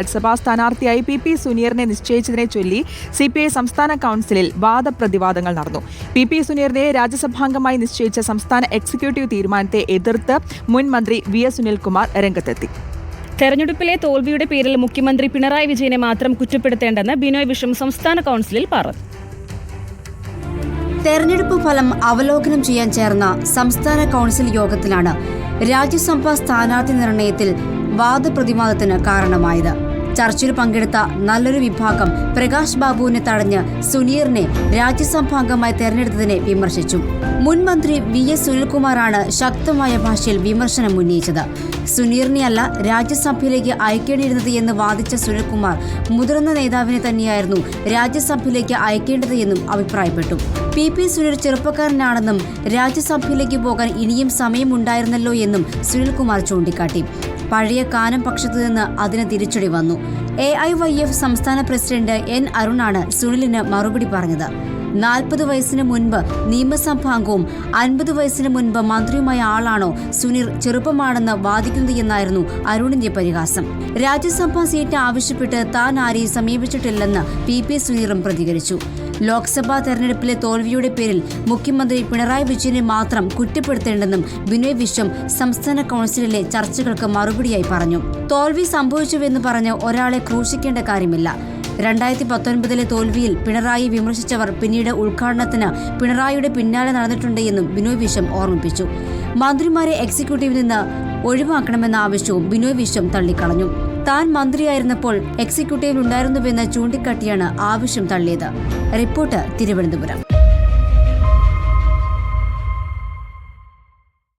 രാജ്യസഭാ സ്ഥാനാർത്ഥിയായി P P സുനീറിനെ നിശ്ചയിച്ചതിനെ ചൊല്ലി C P I സംസ്ഥാന കൌൺസിലിൽ വാദപ്രതിവാദങ്ങൾ നടന്നു. പി പി സുനീറിനെ രാജ്യസഭാംഗമായി നിശ്ചയിച്ച സംസ്ഥാന എക്സിക്യൂട്ടീവ് തീരുമാനത്തെ എതിർത്ത് മുൻ മന്ത്രി വി എസ് സുനിൽകുമാർ രംഗത്തെത്തി. തെരഞ്ഞെടുപ്പിലെ തോൽവിയുടെ പേരിൽ മുഖ്യമന്ത്രി പിണറായി വിജയനെ മാത്രം കുറ്റപ്പെടുത്തേണ്ടെന്ന് ബിനോയ് വിഷം സംസ്ഥാന കൗൺസിലിൽ പറഞ്ഞു. തെരഞ്ഞെടുപ്പ് ഫലം അവലോകനം ചെയ്യാൻ ചേർന്ന സംസ്ഥാന കൗൺസിൽ യോഗത്തിലാണ് രാജ്യസഭാ സ്ഥാനാർത്ഥി നിർണയത്തിൽ വാദപ്രതിവാദത്തിന് കാരണമായത്. ചർച്ചയിൽ പങ്കെടുത്ത നല്ലൊരു വിഭാഗം പ്രകാശ് ബാബുവിനെ തടഞ്ഞ് സുനീറിനെ രാജ്യസഭാംഗമായി തെരഞ്ഞെടുത്തതിനെ വിമർശിച്ചു. മുൻ മന്ത്രി വി എസ് സുനിൽകുമാറാണ് ശക്തമായ ഭാഷയിൽ വിമർശനം ഉന്നയിച്ചത്. സുനീറിനെയല്ല രാജ്യസഭയിലേക്ക് അയക്കേണ്ടിയിരുന്നത് എന്ന് വാദിച്ച സുനിൽകുമാർ മുതിർന്ന നേതാവിനെ തന്നെയായിരുന്നു രാജ്യസഭയിലേക്ക് അയക്കേണ്ടത് എന്നും അഭിപ്രായപ്പെട്ടു. പി. പി. സുനിൽ ചെറുപ്പക്കാരനാണെന്നും രാജ്യസഭയിലേക്ക് പോകാൻ ഇനിയും സമയമുണ്ടായിരുന്നല്ലോ എന്നും സുനിൽകുമാർ ചൂണ്ടിക്കാട്ടി. പഴയ കാനം പക്ഷത്തു നിന്ന് അതിന് തിരിച്ചടി വന്നു. എ ഐ വൈ എഫ് സംസ്ഥാന പ്രസിഡന്റ് എൻ അരുണാണ് സുനിലിന് മറുപടി പറഞ്ഞത്. നാൽപ്പത് വയസ്സിന് മുൻപ് നിയമസഭാംഗവും അൻപത് വയസ്സിന് മുൻപ് മന്ത്രിയുമായ ആളാണോ സുനിർ ചെറുപ്പമാണെന്ന് വാദിക്കുന്നത് എന്നായിരുന്നു അരുണിന്റെ പരിഹാസം. രാജ്യസഭാ സീറ്റ് ആവശ്യപ്പെട്ട് താൻ ആരെയും സമീപിച്ചിട്ടില്ലെന്ന് പി പി സുനീറും പ്രതികരിച്ചു. ലോക്സഭാ തെരഞ്ഞെടുപ്പിലെ തോൽവിയുടെ പേരിൽ മുഖ്യമന്ത്രി പിണറായി വിജയനെ മാത്രം കുറ്റപ്പെടുത്തേണ്ടെന്നും ബിനോയ് വിശ്വം സംസ്ഥാന കൗൺസിലിലെ ചർച്ചകൾക്ക് മറുപടിയായി പറഞ്ഞു. തോൽവി സംഭവിച്ചുവെന്ന് പറഞ്ഞ് ഒരാളെ ക്രൂശിക്കേണ്ട കാര്യമില്ല. രണ്ടായിരത്തി പത്തൊൻപതിലെ തോൽവിയിൽ പിണറായി വിമർശിച്ചവർ പിന്നീട് ഉദ്ഘാടനത്തിന് പിണറായിയുടെ പിന്നാലെ നടന്നിട്ടുണ്ട് എന്നും ബിനോയ് വിശ്വം ഓർമ്മിപ്പിച്ചു. മന്ത്രിമാരെ എക്സിക്യൂട്ടീവിൽ നിന്ന് ഒഴിവാക്കണമെന്ന ആവശ്യവും ബിനോയ് വിശ്വം തള്ളിക്കളഞ്ഞു. താൻ മന്ത്രിയായിരുന്നപ്പോൾ എക്സിക്യൂട്ടീവിൽ ഉണ്ടായിരുന്നുവെന്ന് ചൂണ്ടിക്കാട്ടിയാണ് ആവശ്യം തള്ളിയത്. റിപ്പോർട്ട് തിരുവനന്തപുരം.